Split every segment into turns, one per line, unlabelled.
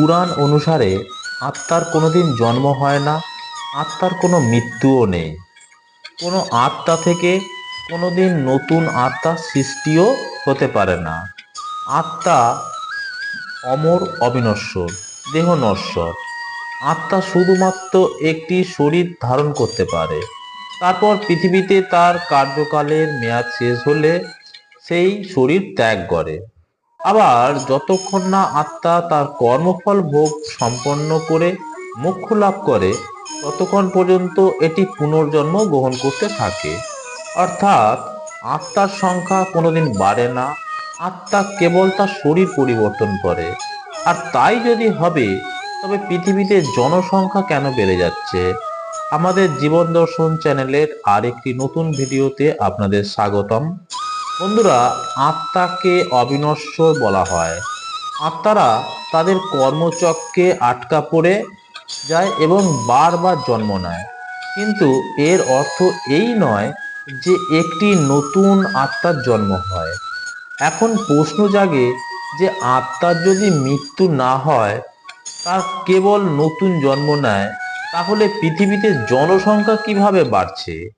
পুরাণ অনুসারে আত্মার কোনো দিন জন্ম হয় না, আত্মার কোনো মৃত্যুও নেই। কোনো আত্মা থেকে কোনো দিন নতুন আত্মা সৃষ্টিও হতে পারে না। আত্মা অমর অবিনশ্বর দেহ নশ্বর আত্মা শুধুমাত্র একটি শরীর ধারণ করতে পারে। তারপর পৃথিবীতে তার কার্যকালের মেয়াদ শেষ হলে সেই শরীর ত্যাগ করে। আবার যতক্ষণ না আত্মা তার কর্মফল ভোগ সম্পন্ন করে মোক্ষ লাভ করে, ততক্ষণ পর্যন্ত এটি পুনর্জন্ম গ্রহণ করতে থাকে। অর্থাৎ আত্মার সংখ্যা কোনোদিন বাড়ে না, আত্মা কেবল তার শরীর পরিবর্তন করে। আর তাই যদি হবে, তবে পৃথিবীতে জনসংখ্যা কেন বেড়ে যাচ্ছে? আমাদের জীবন দর্শন চ্যানেলের আরেকটি নতুন ভিডিওতে আপনাদের স্বাগতম। বন্ধুরা, আত্মাকে অবিনশ্বর বলা হয়। আত্মারা তাদের কর্মচক্রে আটকা পড়ে যায় এবং বারবার জন্ম নেয়। কিন্তু এর অর্থ এই নয় যে একটি নতুন আত্মার জন্ম হয়। এখন প্রশ্ন জাগে যে আত্মার যদি মৃত্যু না হয়, তার কেবল নতুন জন্ম নেয়, তাহলে পৃথিবীতে জনসংখ্যা কীভাবে বাড়ছে?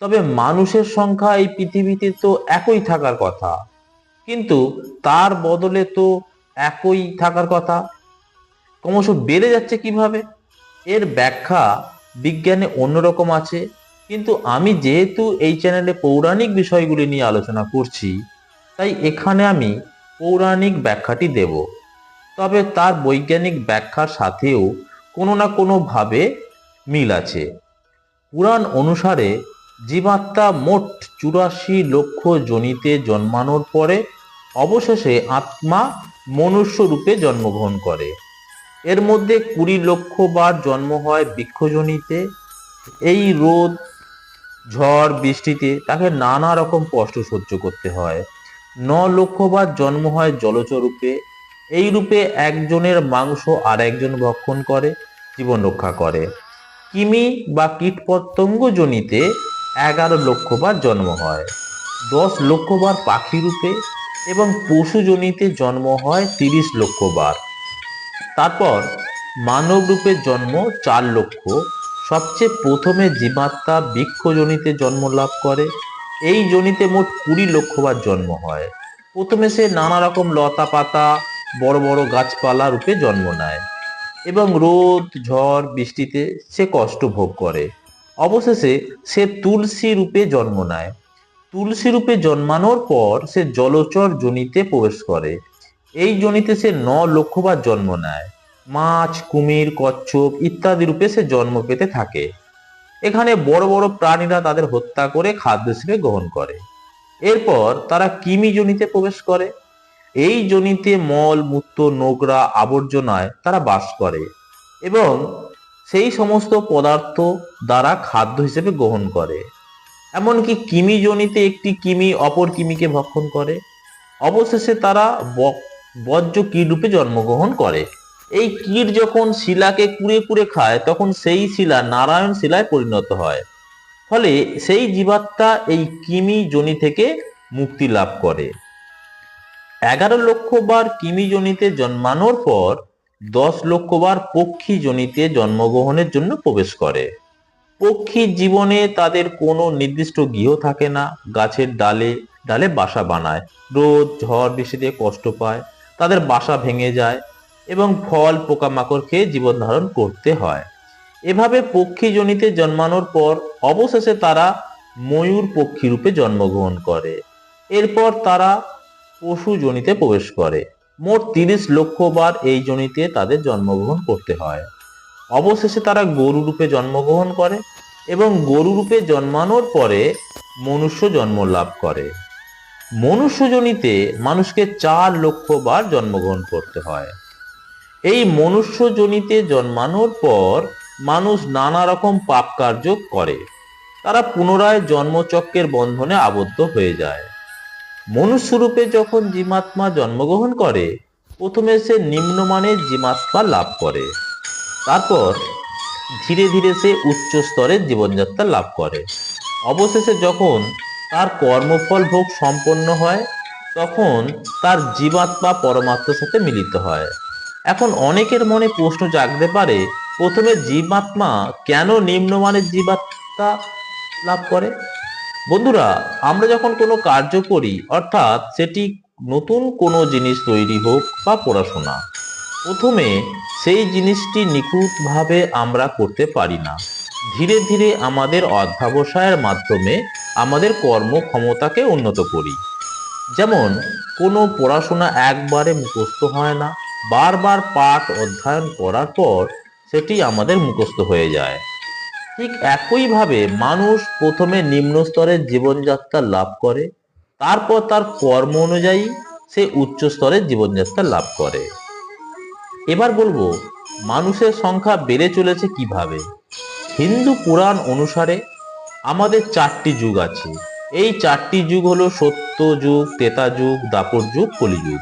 তবে মানুষের সংখ্যা এই পৃথিবীতে তো একই থাকার কথা। কিন্তু তার বদলে তো একই থাকার কথা। ক্রমশ বেড়ে যাচ্ছে কীভাবে? এর ব্যাখ্যা বিজ্ঞানে অন্যরকম আছে। কিন্তু আমি যেহেতু এই চ্যানেলে পৌরাণিক বিষয়গুলি নিয়ে আলোচনা করছি, তাই এখানে আমি পৌরাণিক ব্যাখ্যাটি দেব। তবে তার বৈজ্ঞানিক ব্যাখ্যার সাথেও কোনো না কোনোভাবে মিল আছে। পুরাণ অনুসারে জীবাত্মা মোট চুরাশি লক্ষ জনিতে জন্মানোর পরে অবশেষে আত্মা মনুষ্য রূপে জন্মগ্রহণ করে। এর মধ্যে কুড়ি লক্ষ বার জন্ম হয় বৃক্ষজনিতে। এই রোদ, ঝড়, বৃষ্টিতে তাকে নানা রকম কষ্ট সহ্য করতে হয়। ন লক্ষ বার জন্ম হয় জলচর রূপে। এই রূপে একজনের মাংস আর একজন ভক্ষণ করে, জীবন রক্ষা করে। কিমি বা কীটপতঙ্গ জনিতে এগারো লক্ষবার জন্ম হয়। দশ লক্ষবার পাখি রূপে এবং পশু জনিতে জন্ম হয় তিরিশ লক্ষবার। তারপর মানব রূপে জন্ম চার লক্ষ। সবচেয়ে প্রথমে জীবাত্মা বৃক্ষজনিতে জন্ম লাভ করে। এই জনিতে মোট কুড়ি লক্ষবার জন্ম হয়। প্রথমে সে নানা রকম লতা পাতা বড় বড় গাছপালা রূপে জন্ম নেয় এবং রোদ, ঝড়, বৃষ্টিতে সে কষ্ট ভোগ করে। অবশেষে সে তুলসী রূপে জন্ম নেয়। তুলসী রূপে জন্মানোর পর সে জলচর জনিতে প্রবেশ করে। এই জনিতে সে ন লক্ষবার জন্ম নেয়। মাছ, কুমির, কচ্ছপ ইত্যাদি রূপে সে জন্ম পেতে থাকে। এখানে বড় বড় প্রাণীরা তাদের হত্যা করে খাদ্য হিসেবে গ্রহণ করে। এরপর তারা কিমি জনিতে প্রবেশ করে। এই জনিতে মল, মূত্র, নোংরা আবর্জনায় তারা বাস করে এবং সেই সমস্ত পদার্থ দ্বারা খাদ্য হিসেবে গ্রহণ করে। এমনকি কিমি জনিতে একটি কিমি অপর কিমিকে ভক্ষণ করে। অবশেষে তারা বজ্র কীট রূপে জন্মগ্রহণ করে। এই কীট যখন শিলাকে কুড়ে কুড়ে খায়, তখন সেই শিলা নারায়ণ শিলায় পরিণত হয়। ফলে সেই জীবাত্মা এই কিমি জনি থেকে মুক্তি লাভ করে। এগারো লক্ষ বার কিমি জনিতে জন্মানোর পর দশ লক্ষবার পক্ষী জনিতে জন্মগ্রহণের জন্য প্রবেশ করে। পক্ষীর জীবনে তাদের কোনো নির্দিষ্ট গৃহ থাকে না। গাছের ডালে ডালে বাসা বানায়। রোদ, ঝড় বৃষ্টিতে কষ্ট পায়। তাদের বাসা ভেঙে যায় এবং ফল, পোকামাকড় খেয়ে জীবন ধারণ করতে হয়। এভাবে পক্ষী জনিতে জন্মানোর পর অবশেষে তারা ময়ূর পক্ষী রূপে জন্মগ্রহণ করে। এরপর তারা পশু জনিতে প্রবেশ করে। মোট তিরিশ লক্ষ বার এই জনিতে তাদের জন্মগ্রহণ করতে হয়। অবশেষে তারা গরু রূপে জন্মগ্রহণ করে এবং গরু রূপে জন্মানোর পরে মনুষ্য জন্ম লাভ করে। মনুষ্য জনিতে মানুষকে চার লক্ষ বার জন্মগ্রহণ করতে হয়। এই মনুষ্য জনিতে জন্মানোর পর মানুষ নানা রকম পাপ কার্য করে। তারা পুনরায় জন্মচক্রের বন্ধনে আবদ্ধ হয়ে যায়। মনুষ্যরূপে যখন জীবাত্মা জন্মগ্রহণ করে, প্রথমে সে নিম্নমানের জীবাত্মা লাভ করে। তারপর ধীরে ধীরে সে উচ্চ স্তরের জীবনযাত্রা লাভ করে। অবশেষে যখন তার কর্মফল ভোগ সম্পন্ন হয়, তখন তার জীবাত্মা পরমাত্মার সাথে মিলিত হয়। এখন অনেকের মনে প্রশ্ন জাগতে পারে, প্রথমে জীবাত্মা কেন নিম্নমানের জীবাত্মা লাভ করে? বন্ধুরা, আমরা যখন কোনো কার্য করি, অর্থাৎ সেটি নতুন কোনো জিনিস তৈরি হোক বা পড়াশোনা, প্রথমে সেই জিনিসটি নিখুঁতভাবে আমরা করতে পারি না। ধীরে ধীরে আমাদের অধ্যাবসায়ের মাধ্যমে আমাদের কর্মক্ষমতাকে উন্নত করি। যেমন, কোনো পড়াশোনা একবারে মুখস্থ হয় না, বারবার পাঠ অধ্যয়ন করার পর সেটি আমাদের মুখস্থ হয়ে যায়। ঠিক একইভাবে মানুষ প্রথমে নিম্ন স্তরের জীবনযাত্রা লাভ করে, তারপর তার কর্ম অনুযায়ী সে উচ্চ স্তরের জীবনযাত্রা লাভ করে। এবার বলব, মানুষের সংখ্যা বেড়ে চলেছে কীভাবে? হিন্দু পুরাণ অনুসারে আমাদের চারটি যুগ আছে। এই চারটি যুগ হলো সত্য যুগ, তেতা যুগ, দাপর যুগ, কলিযুগ।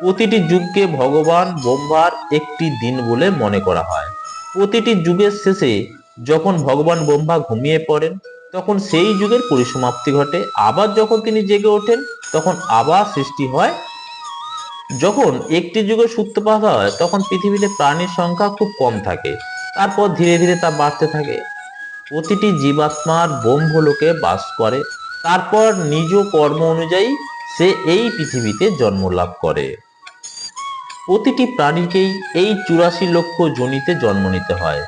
প্রতিটি যুগকে ভগবান ব্রহ্মার একটি দিন বলে মনে করা হয়। প্রতিটি যুগের শেষে যখন ভগবান ব্রহ্মা ঘুমিয়ে পড়েন, তখন সেই যুগের পরিসমাপ্তি ঘটে। আবার যখন তিনি জেগে ওঠেন, তখন আবার সৃষ্টি হয়। যখন একটি যুগের সূত্রপাত হয়, তখন পৃথিবীতে প্রাণীর সংখ্যা খুব কম থাকে। তারপর ধীরে ধীরে তা বাড়তে থাকে। প্রতিটি জীবাত্মার ব্রহ্মলোকে বাস করে। তারপর নিজ কর্ম অনুযায়ী সে এই পৃথিবীতে জন্ম লাভ করে। প্রতিটি প্রাণীকেই এই চুরাশি লক্ষ জনিতে জন্ম নিতে হয়।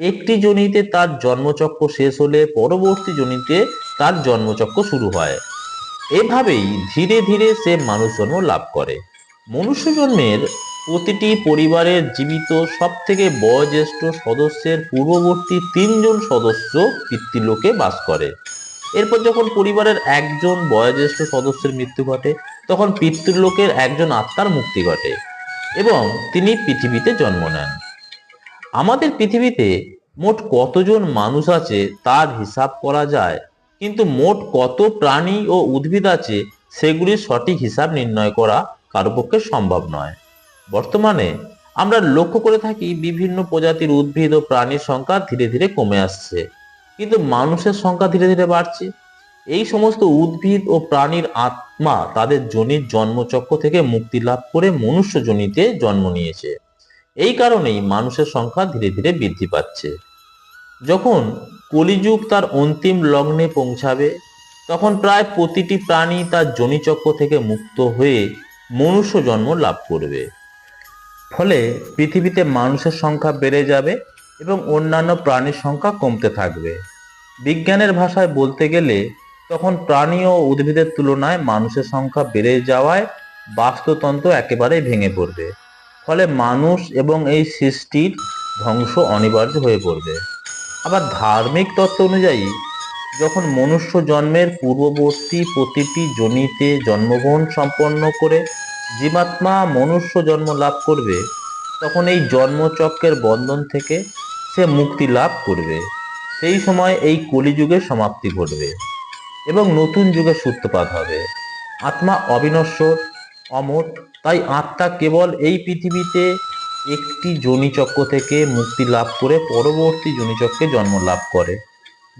একটি জনিতে তার জন্মচক্র শেষ হলে পরবর্তী জনিতে তার জন্মচক্র শুরু হয়। এভাবেই ধীরে ধীরে সে মানুষ জন্ম লাভ করে। মনুষ্য জন্মের প্রতিটি পরিবারের জীবিত সব থেকে বয়োজ্যেষ্ঠ সদস্যের পূর্ববর্তী তিনজন সদস্য পিতৃলোকে বাস করে। এরপর যখন পরিবারের একজন বয়োজ্যেষ্ঠ সদস্যের মৃত্যু ঘটে, তখন পিতৃলোকের একজন আত্মার মুক্তি ঘটে এবং তিনি পৃথিবীতে জন্ম নেন। আমাদের পৃথিবীতে মোট কতজন মানুষ আছে তার হিসাব করা যায়, কিন্তু মোট কত প্রাণী ও উদ্ভিদ আছে সেগুলির সঠিক হিসাব নির্ণয় করা কারও পক্ষে সম্ভব নয়। বর্তমানে আমরা লক্ষ্য করে থাকি বিভিন্ন প্রজাতির উদ্ভিদ ও প্রাণীর সংখ্যা ধীরে ধীরে কমে আসছে, কিন্তু মানুষের সংখ্যা ধীরে ধীরে বাড়ছে। এই সমস্ত উদ্ভিদ ও প্রাণীর আত্মা তাদের জনির জন্মচক্র থেকে মুক্তি লাভ করে মনুষ্য জনিতে জন্ম নিয়েছে। এই কারণেই মানুষের সংখ্যা ধীরে ধীরে বৃদ্ধি পাচ্ছে। যখন কলিযুগ তার অন্তিম লগ্নে পৌঁছাবে, তখন প্রায় প্রতিটি প্রাণী তার জনিচক্র থেকে মুক্ত হয়ে মনুষ্য জন্ম লাভ করবে। ফলে পৃথিবীতে মানুষের সংখ্যা বেড়ে যাবে এবং অন্যান্য প্রাণীর সংখ্যা কমতে থাকবে। বিজ্ঞানের ভাষায় বলতে গেলে, তখন প্রাণী ও উদ্ভিদের তুলনায় মানুষের সংখ্যা বেড়ে যাওয়ায় বাস্তুতন্ত্র একেবারেই ভেঙে পড়বে। ফলে মানুষ এবং এই সৃষ্টির ধ্বংস অনিবার্য হয়ে পড়বে। আবার ধার্মিক তত্ত্ব অনুযায়ী, যখন মনুষ্য জন্মের পূর্ববর্তী প্রতিটি জনিতে জন্মগ্রহণ সম্পন্ন করে জীবাত্মা মনুষ্য জন্ম লাভ করবে, তখন এই জন্মচক্রের বন্ধন থেকে সে মুক্তি লাভ করবে। সেই সময় এই কলিযুগের সমাপ্তি ঘটবে এবং নতুন যুগের সূত্রপাত হবে। আত্মা অবিনশ্বর অমর। তাই আত্মা কেবল এই পৃথিবীতে একটি জনিচক্র থেকে মুক্তি লাভ করে পরবর্তী জনিচক্রে জন্ম লাভ করে।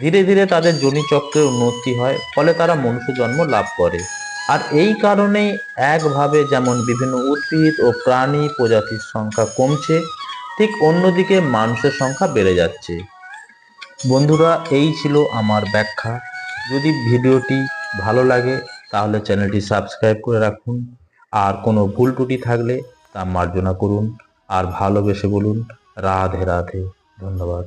ধীরে ধীরে তাদের জনিচক্রের উন্নতি হয়, ফলে তারা মনুষ্য জন্ম লাভ করে। আর এই কারণেই একভাবে যেমন বিভিন্ন উদ্ভিদ ও প্রাণী প্রজাতির সংখ্যা কমছে, ঠিক অন্যদিকে মানুষের সংখ্যা বেড়ে যাচ্ছে। বন্ধুরা, এই ছিল আমার ব্যাখ্যা। যদি ভিডিওটি ভালো লাগে, তাহলে চ্যানেলটি সাবস্ক্রাইব করে রাখুন। আর কোনো ভুল টুটি থাকলে তা মার্জনা করুন। আর ভালোবেসে বলুন রাধে রাধে। ধন্যবাদ।